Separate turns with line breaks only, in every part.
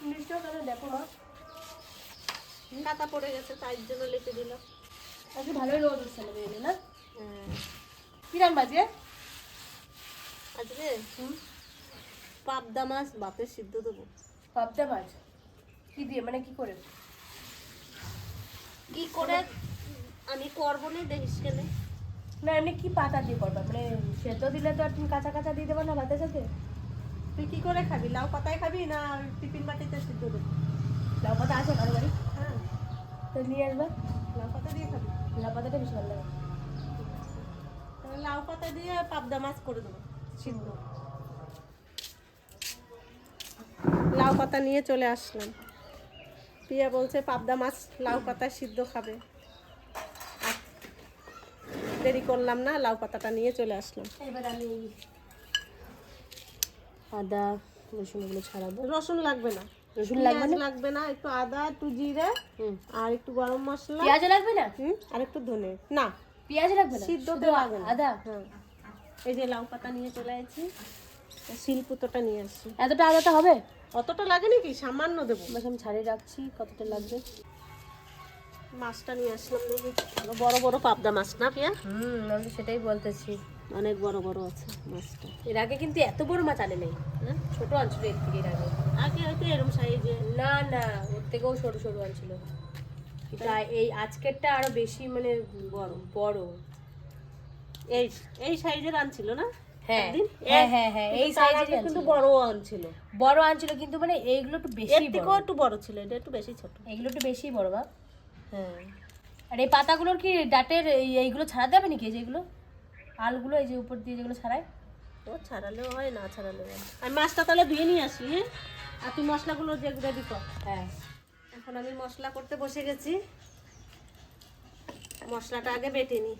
কেন দেখো মা।
কাতা পড়ে গেছে তাই জন্য দিলাম
আজকে ভালোই রোদ হচ্ছে না বেরিয়ে না?
হ্যাঁ। আজকে? পাবদা মাছ বাপের সিদ্ধ দেবো।
পাবদা মাছ? কি দিয়ে মানে কি করে?
কি করে? আমি করব না দেখিস কেনে
না এমনি কি পাতা দিয়ে করবা? মানে সেদ্ধ দিলে তো আর তুমি কাঁচা কাঁচা দিয়ে দেবো না ভাতের সাথে?
তুই কি করে খাবি? লাউ পাতায় খাবি না টিফিন বাটিতে সিদ্ধ দেবো
লাউ পাতা আছে কারও বাড়ি
হ্যাঁ।
তো নিয়ে আসবা।
লাউ পাতা দিয়ে খাবি?
লাউ পাতাটা বেশি ভালো লাগে।
তাহলে লাউ পাতা দিয়ে পাবদা মাছ করে দেবো সিদ্ধ। লাউ পাতা নিয়ে চলে আসলাম। পিয়া বলছে পাবদা মাছ লাউ পাতা সিদ্ধ খাবে। দেরি করলাম না লাউ পাতাটা নিয়ে চলে আসলাম।
এবার আমি আদা রসুন এগুলো ছাড়াবো।
রসুন লাগবে না।
রসুন লাগবে না?
লাগবে না একটু আদা একটু জিরে
হুম।
আর একটু গরম মশলা।
পেঁয়াজ লাগবে না?
হুম, আর একটু ধনে। না।
পেঁয়াজ লাগবে না?
সিদ্ধ তো লাগবে না।
আদা?
হ্যাঁ। এই যে লাউ পাতা নিয়ে চলে আসছি শিলপুতোটা নিয়ে আসছি।
এতটা আদাটা হবে?
অতটা লাগে নাকি সামান্য দেবো।
বাস আমি ছাড়িয়ে রাখছি কতটা লাগবে?
মাছটা নিয়ে আসলাম বড় বড় পাবদা মাছ না পিয়া
হুম আমি সেটাই বলতেছি।
অনেক বড় বড় আছে মাছটা।
এর আগে কিন্তু এত বড় মাছ আনে নেই? ছোট আনছিল এর থেকে এর আগে।
আগে হয়তো এরকম সাইজে
না না ওর থেকেও সরু সরু আনছিল। এই আজকেরটা আরও বেশি মানে বড় বড়।
এই এই সাইজের আনছিল না?
হ্যাঁ হ্যাঁ হ্যাঁ হ্যাঁ এই
তার কিন্তু বড় আনছিল।
বড় আনছিল কিন্তু মানে এইগুলো একটু
এর
বেশি
থেকেও একটু বড় ছিল এটা একটু বেশি ছোট।
এগুলো একটু বেশি বড় বা
হ্যাঁ।
আর এই পাতাগুলোর কি ডাটের এই- এইগুলো ছাড়াতে হবে নাকি যেগুলো? আলগুলো এই যে উপর দিয়ে যেগুলো ছাড়াই।
ও ছাড়ালেও হয় না ছাড়ালেও হয়। আমি মাছটা তাহলে ধুয়ে নিয়ে আসি হ্যাঁ? আর তুই মশলাগুলো যে রেডি কর।
হ্যাঁ।
এখন আমি মশলা করতে বসে গেছি। মশলাটা আগে বেটে নিই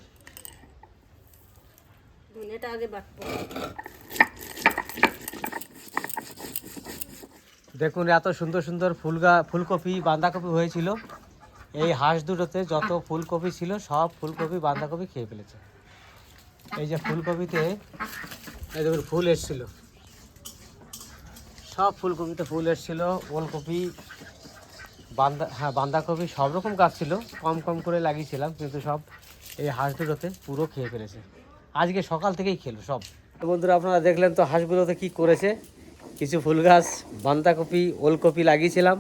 ধনেটা আগে বাটবো।
দেখুন এত সুন্দর সুন্দর ফুলগা ফুলকপি বাঁধাকপি হয়েছিল। এই হাঁস দুটোতে যত ফুলকপি ছিল সব ফুলকপি বাঁধাকপি খেয়ে ফেলেছে। এই যে ফুলকপিতে, এই দেখুন, ফুল এসছিল। সব ফুলকপিতে ফুল এসছিল, ওলকপি বান্ধা হ্যাঁ বাঁধাকপি, সব রকম গাছ ছিল, কম কম করে লাগিয়েছিলাম, কিন্তু সব এই হাঁস দুটোতে পুরো খেয়ে ফেলেছে। আজকে সকাল থেকেই খেলো সব। বন্ধুরা, আপনারা দেখলেন তো হাঁসগুলোতে কি করেছে? কিছু ফুল গাছ, বাঁধাকপি, ওলকপি লাগিয়েছিলাম,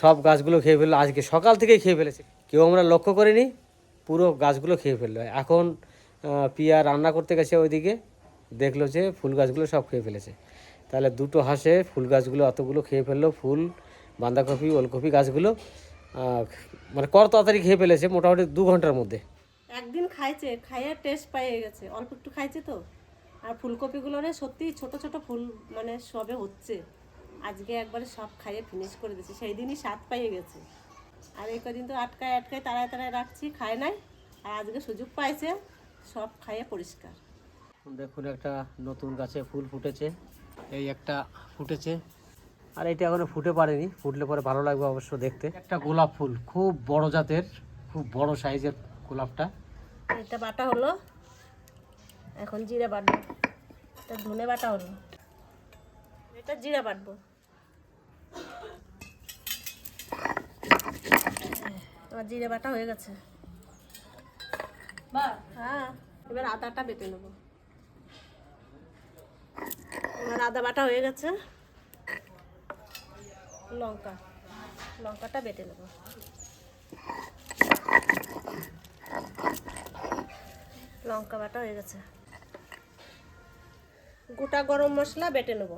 সব গাছগুলো খেয়ে ফেলল, আজকে সকাল থেকেই খেয়ে ফেলেছে। কেউ আমরা লক্ষ্য করিনি, পুরো গাছগুলো খেয়ে ফেলল। এখন পিয়া রান্না করতে গেছে ওইদিকে। দেখল যে ফুল গাছগুলো সব খেয়ে ফেলেছে। তাহলে দুটো হাঁসে ফুল গাছগুলো অতগুলো খেয়ে ফেলল, ফুল, বাঁধাকপি, ওলকপি গাছগুলো। মানে কর তাড়াতাড়ি খেয়ে ফেলেছে মোটামুটি দু ঘণ্টার মধ্যে।
একদিন খাইছে, খাইয়ে টেস্ট পেয়ে গেছে। অল্প একটু খাইছে তো। আর ফুলকপিগুলো সত্যি ছোট ছোট ফুল মানে সবে হচ্ছে। আজকে একবারে সব খাইয়ে ফিনিশ করে দিয়েছে। সেই দিনই স্বাদ পাইয়ে গেছে। আর এই কদিন তো আটকায় আটকায়, তাড়ায় তাড়ায় রাখছি, খায় নাই। আর আজকে সুযোগ পাইছে। সব খাইয়ে পরিষ্কার।
দেখুন একটা নতুন গাছে ফুল ফুটেছে এই একটা ফুটেছে আর এটা এখনও ফুটে পারেনি ফুটলে পরে ভালো লাগবে অবশ্য দেখতে। একটা গোলাপ ফুল খুব বড় জাতের খুব বড় সাইজের গোলাপটা।
এটা বাটা হলো এখন জিরা বাটবো। এটা ধনে বাটা হলো। এটা জিরা বাটবো। আমার জিরে বাটা হয়ে গেছে।
বা
হ্যাঁ এবার আদাটা বেটে নেব। এবার আদা বাটা হয়ে গেছে। লঙ্কা লঙ্কাটা বেটে নেব। লঙ্কা বাটা হয়ে গেছে। গোটা গরম মশলা বেটে নেব।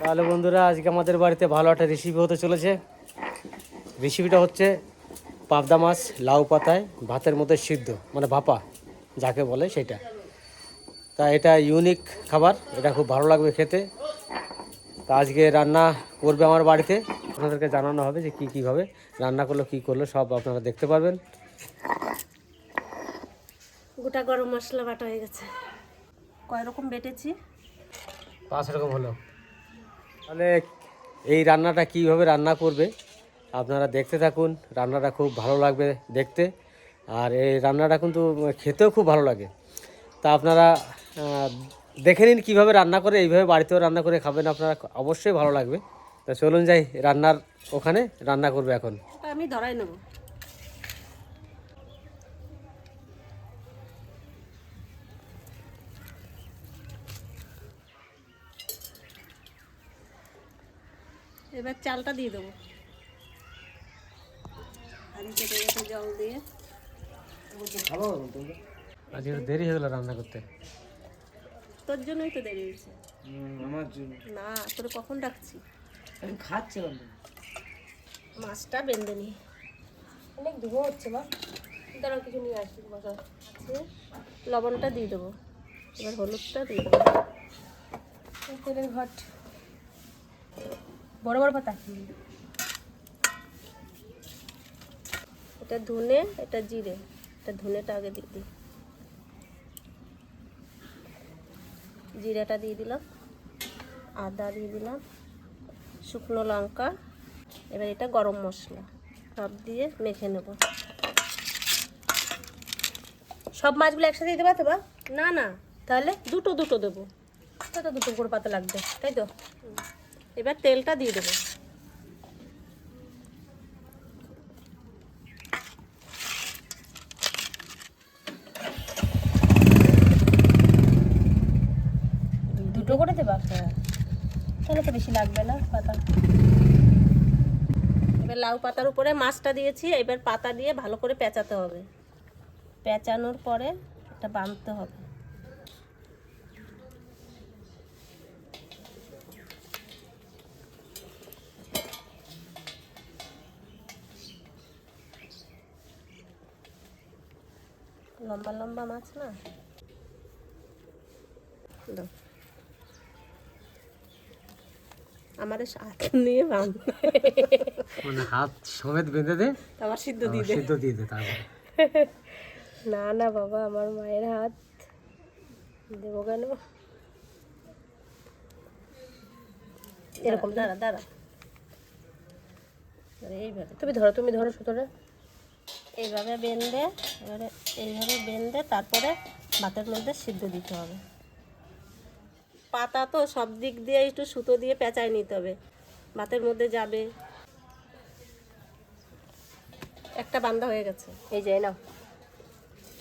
তাহলে বন্ধুরা আজকে আমাদের বাড়িতে ভালো একটা রেসিপি হতে চলেছে। রেসিপিটা হচ্ছে পাবদা মাছ লাউ পাতায় ভাতের মধ্যে সিদ্ধ মানে ভাপা যাকে বলে সেটা। তা এটা ইউনিক খাবার এটা খুব ভালো লাগবে খেতে। তা আজকে রান্না করবে আমার বাড়িতে। আপনাদেরকে জানানো হবে যে কী কীভাবে রান্না করল কী করল সব আপনারা দেখতে পারবেন।
গোটা গরম মশলা বাটা হয়ে গেছে। কয় রকম বেটেছি?
পাঁচ রকম হলো। তাহলে এই রান্নাটা কীভাবে রান্না করবে? আপনারা দেখতে থাকুন, রান্নাটা খুব ভালো লাগবে দেখতে। আর এই রান্নাটা কিন্তু খেতেও খুব ভালো লাগে। তা আপনারা দেখে নিন কীভাবে রান্না করে, এইভাবে বাড়িতেও রান্না করে খাবেন আপনারা, অবশ্যই ভালো লাগবে। তা চলুন যাই, রান্নার ওখানে রান্না করবে এখন।
আমি ধরাই নেব। এবার চালটা দিয়ে দেবো। হাঁড়ি কেটে গেছে জল দিয়ে
আজ দেরি হয়ে গেলো রান্না করতে।
তোর জন্যই তো দেরি হয়েছে।
আমার জন্য।
না তোর কখন ডাকছি?
আমি খাচ্ছিলাম
মাছটা বেঁধে নি।
অনেক ধুয়ো হচ্ছে বা দাঁড়াও কিছু নিয়ে আসি বসা
দিয়ে লবণটা দিয়ে দেবো। এবার হলুদটা দিয়ে দেবো।
তেলের ঘট। বড় বড় পাতা।
এটা ধনে এটা জিরে। এটা ধনেটা আগে দিয়ে দিই। জিরাটা দিয়ে দিলাম আদা দিয়ে দিলাম শুকনো লঙ্কা এবার এটা গরম মশলা সব দিয়ে মেখে নেব।
সব মাছগুলো একসাথে দিতে পারতে বা?
না না।
তাহলে
দুটো দুটো দেবো।
কত দুটো করে পাতা লাগবে? তাই তো?
এবার তেলটা দিয়ে দেবো
দুটো করে দেবা তাহলে তো বেশি লাগবে না পাতা।
এবার লাউ পাতার উপরে মাছটা দিয়েছি, এবার পাতা দিয়ে ভালো করে পেঁচাতে হবে। পেঁচানোর পরে এটা বাঁধতে হবে। লম্বা লম্বা মাছ না? আমাদের হাত নিয়ে বাঁধ
মানে হাত সমেত বেঁধে দে
আবার সিদ্ধ দিয়ে দে।
সিদ্ধ দিয়ে দে তারপরে।
না না বাবা আমার মায়ের হাত। দেবো কেন?
এরকম দাঁড়া দাঁড়া। এইভাবে।
তুমি ধরো তুমি ধরো সুতোটা।
এইভাবে বেঁধে এবারে এইভাবে বেঁধে তারপরে ভাতের মধ্যে সিদ্ধ দিতে হবে। পাতা তো সব দিক দিয়ে একটু সুতো দিয়ে পেঁচায় নিতে হবে। ভাতের মধ্যে যাবে। একটা বান্ধা হয়ে গেছে।
এই যে নাও।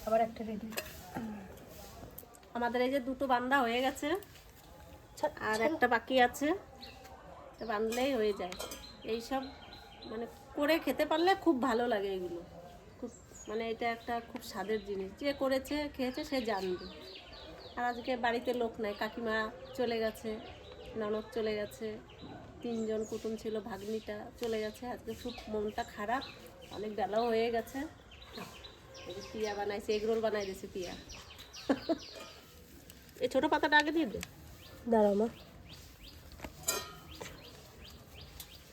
আবার একটা রেডি
আমাদের এই যে দুটো বান্ধা হয়ে গেছে। আর একটা বাকি আছে। এটা বাঁধলেই হয়ে যায়। এই সব মানে করে খেতে পারলে খুব ভালো লাগে এগুলো। খুব মানে এটা একটা খুব স্বাদের জিনিস। যে করেছে খেয়েছে সে জানবে। আর আজকে বাড়িতে লোক নাই কাকিমা চলে গেছে ননদ চলে গেছে তিনজন কুটুম ছিল ভাগ্নিটা চলে গেছে আজকে খুব মনটা খারাপ অনেক বেলাও হয়ে গেছে। পিয়া যে টিয়া বানাইছে এগরোল বানাই দিয়েছে পিয়া এই ছোটো পাতাটা আগে দিয়ে দে।
দাঁড়াও মা।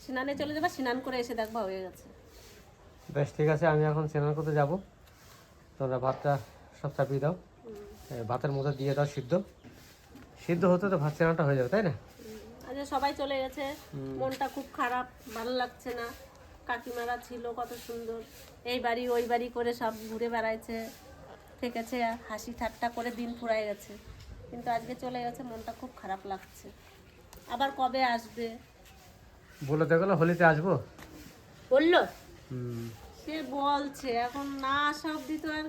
স্নানে চলে যাবে স্নান করে এসে দেখবা হয়ে গেছে।
বেশ ঠিক আছে আমি এখন স্নান করতে যাব। তোমরা ভাতটা সব চাপিয়ে দাও। ভাতের মধ্যে দিয়ে দাও সিদ্ধ। সিদ্ধ হতে তো ভাত স্নানটা হয়ে যাবে তাই না?
আজ সবাই চলে গেছে। মনটা খুব খারাপ ভালো লাগছে না। কাকিমারা ছিল কত সুন্দর। এই বাড়ি ওই বাড়ি করে সব ঘুরে বেড়াইছে। থেকেছে হাসি ঠাট্টা করে দিন ফুরাই গেছে। কিন্তু আজকে চলে গেছে মনটা খুব খারাপ লাগছে। আবার কবে আসবে?
বলে দেখল হোলিতে আসব?
বলল?
সে বলছে এখন না আসা অবধি তো আর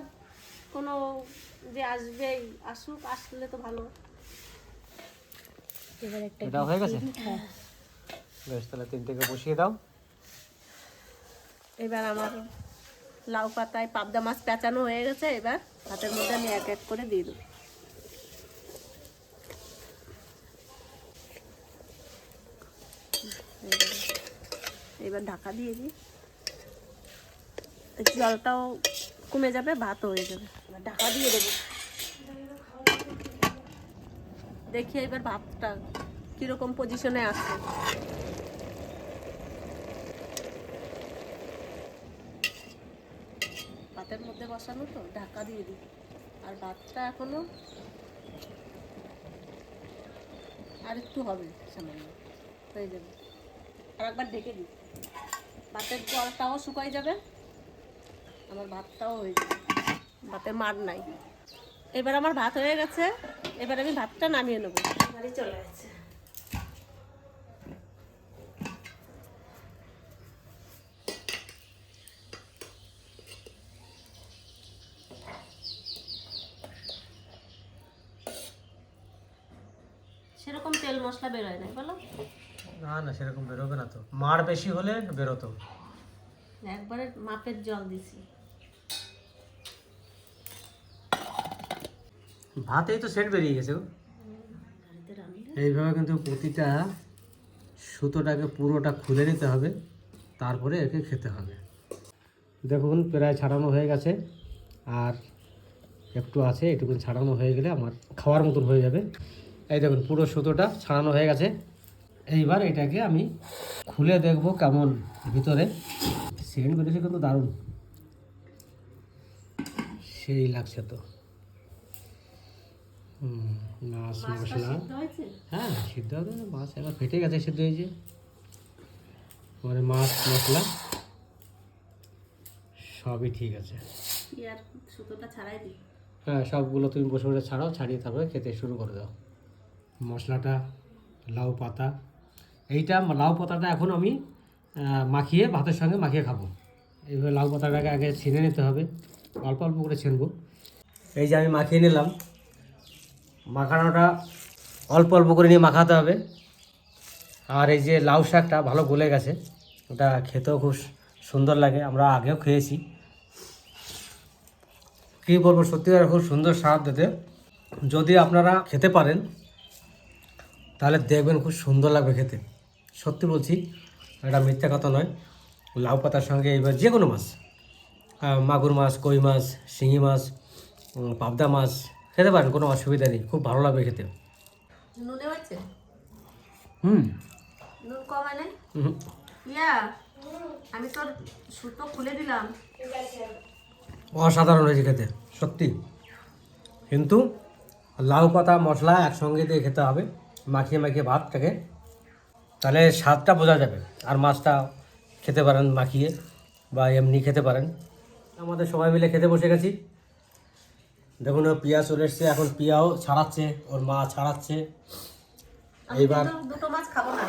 কোনো যে আসবেই আসুক আসলে তো ভালো।
এবার একটা
এটা হয়ে গেছে? বেশ তাহলে তিনটেকে বসিয়ে দাও।
এবার আমার লাউ পাতায় পাবদা মাছ পেঁচানো হয়ে গেছে এবার ভাতের মধ্যে আমি এক এক করে দিয়ে দেবো। এবার ঢাকা দিয়ে দিই। জলটাও কমে যাবে ভাত হয়ে যাবে। ঢাকা দিয়ে দেবো। দেখি এবার ভাতটা কীরকম পজিশনে আছে। ভাতের মধ্যে বসানো তো, ঢাকা দিয়ে দিই। আর ভাতটা এখনও আর একটু হবে সামান্য, হয়ে যাবে। আর একবার ঢেকে দিই। ভাতের জলটাও শুকাই যাবে। আমার ভাতটাও হয়ে যাবে ভাতে মার নাই। এবার আমার ভাত হয়ে গেছে। এবার আমি ভাতটা নামিয়ে নেব। বাড়ি চলে যাচ্ছে সেরকম তেল মশলা বেরোয় না বলো।
না না সেরকম বেরোবে না তো। মার বেশি হলে বেরোতো।
একবারে মাপের জল দিছি।
ভাতেই তো সেট বেরিয়ে গেছে। এইভাবে কিন্তু প্রতিটা সুতোটাকে পুরোটা খুলে নিতে হবে, তারপরে একে খেতে হবে। দেখুন প্রায় ছাড়ানো হয়ে গেছে, আর একটু আছে এটুকু ছাড়ানো হয়ে গেলে আমার খাওয়ার মতন হয়ে যাবে। এই দেখুন, পুরো সুতোটা ছাড়ানো হয়ে গেছে। এইবার এটাকে আমি খুলে দেখব কেমন ভিতরে। সেন্ট বেরিয়েছে কিন্তু দারুণ। সেই লাগছে তো। মাছ মশলা হ্যাঁ সিদ্ধ হবে না মাছ এবার ফেটে গেছে সিদ্ধ হয়েছে। মানে মাছ মশলা সবই ঠিক আছে। হ্যাঁ সবগুলো তুমি বসে বসে ছাড়াও ছাড়িয়ে তারপরে খেতে শুরু করে দাও। মশলাটা লাউ পাতা এইটা লাউ পাতাটা এখন আমি মাখিয়ে ভাতের সঙ্গে মাখিয়ে খাব। এইভাবে লাউ পাতাটাকে আগে ছিনে নিতে হবে অল্প অল্প করে ছিনবো। এই যে আমি মাখিয়ে নিলাম মাখানোটা অল্প অল্প করে নিয়ে মাখাতে হবে। আর এই যে লাউ শাকটা ভালো গলে গেছে, ওটা খেতেও খুব সুন্দর লাগে, আমরা আগেও খেয়েছি। কী বলব সত্যিকার খুব সুন্দর স্বাদ দিতে। যদি আপনারা খেতে পারেন, তাহলে দেখবেন খুব সুন্দর লাগবে খেতে। সত্যি বলছি, এটা মিথ্যা কথা নয়। লাউ পাতার সঙ্গে এবার যে কোনো মাছ মাগুর মাছ, কই মাছ, শিঙি মাছ পাবদা মাছ খেতে পারেন কোনো অসুবিধা নেই খুব ভালো লাগবে খেতে।
নুনে হচ্ছে
হুম।
নুন কমে নাই ইয়া আমি তোর সুতো খুলে দিলাম।
অসাধারণ হয়েছে খেতে সত্যি। কিন্তু লাউ পাতা মশলা একসঙ্গে দিয়ে খেতে হবে মাখিয়ে মাখিয়ে ভাতটাকে। তাহলে স্বাদটা বোঝা যাবে আর মাছটা খেতে পারেন মাখিয়ে বা এমনি খেতে পারেন। আমাদের সবাই মিলে খেতে বসে গেছি। দেখুন ও পিয়া চলে এসছে এখন পিয়াও ছাড়াচ্ছে ওর মা ছাড়াচ্ছে। এইবার
দুটো মাছ খাব না।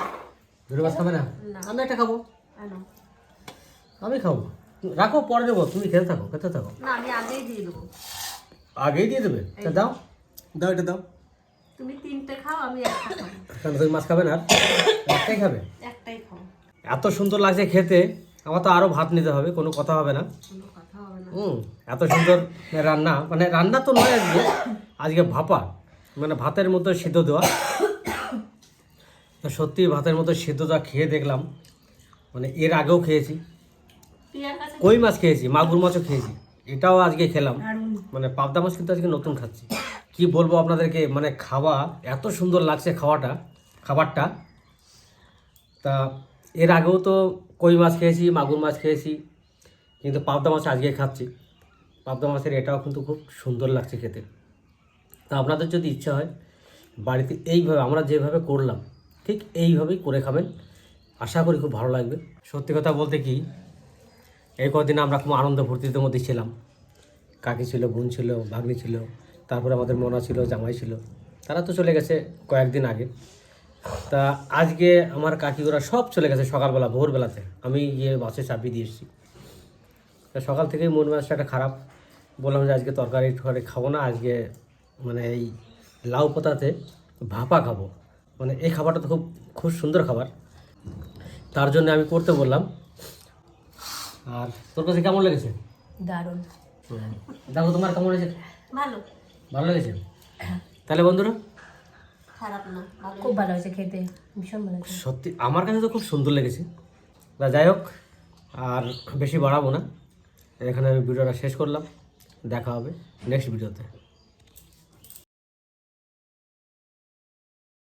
দুটো মাছ খাবে না। আমি একটা খাব। আমি খাব। রাখো পরে নেব তুমি খেতে থাকো খেতে থাকো।
না আমি আগেই দিয়ে দেবো।
আগেই দিয়ে দেবে? তা দাও। দাও এটা দাও।
তুমি তিনটে খাও আমি একটা খাব।
তুমি মাছ খাবে না আর? একটাই খাবে?
একটাই খাও
এত সুন্দর লাগছে খেতে। আমার তো আরও ভাত নিতে হবে কোনো কথা হবে না।
কোনো কথা হবে না
হুম এত সুন্দর রান্না। মানে রান্না তো নয় আজকে আজকে ভাপা। মানে ভাতের মতো সিদ্ধ দেওয়া। তো সত্যি ভাতের মতো সিদ্ধ দেওয়া খেয়ে দেখলাম। মানে এর আগেও খেয়েছি। কই মাছ খেয়েছি? মাগুর মাছও খেয়েছি। এটাও আজকে খেলাম। মানে পাবদা মাছ কিন্তু আজকে নতুন খাচ্ছি। কি বলব আপনাদেরকে মানে খাওয়া এত সুন্দর লাগছে খাওয়াটা খাবারটা। তা এর আগেও তো কই মাছ খেয়েছি মাগুর মাছ খেয়েছি। কিন্তু পাবদা মাছ আজকে খাচ্ছি। পাবদা মাছের এটাও কিন্তু খুব সুন্দর লাগছে খেতে। তা আপনাদের যদি ইচ্ছা হয়, বাড়িতে এইভাবে আমরা যেভাবে করলাম, ঠিক এইভাবেই করে খাবেন। আশা করি খুব ভালো লাগবে। সত্যি কথা বলতে কি, এই কদিন আমরা খুব আনন্দ ফুর্তির মধ্যে ছিলাম। কাকি ছিল, বোন ছিল, ভাগ্নি ছিল, তারপরে আমাদের মনা ছিল, জামাই ছিল, তারা তো চলে গেছে কয়েকদিন আগে। তা আজকে আমার কাকি ওরা সব চলে গেছে সকালবেলা, ভোরবেলাতে। আমি গিয়ে বাসে চাপিয়ে দিয়ে এসেছি। তা সকাল থেকেই মন একটা খারাপ। বললাম যে আজকে তরকারি টরকারি খাব না আজকে মানে এই লাউ পাতাতে ভাপা খাব। মানে এই খাবারটা তো খুব খুব সুন্দর খাবার। তার জন্য আমি করতে বললাম। আর তোর কাছে কেমন লেগেছে?
দারুণ।
দেখো তোমার কেমন লেগেছে
ভালো।
ভালো লেগেছে? তাহলে বন্ধুরা?
খারাপ না
খুব ভালো হয়েছে খেতে ভীষণ ভালো
সত্যি আমার কাছে তো খুব সুন্দর লেগেছে। যাই হোক আর বেশি বাড়াবো না। এখানে আমি ভিডিওটা শেষ করলাম দেখা হবে নেক্সট ভিডিওতে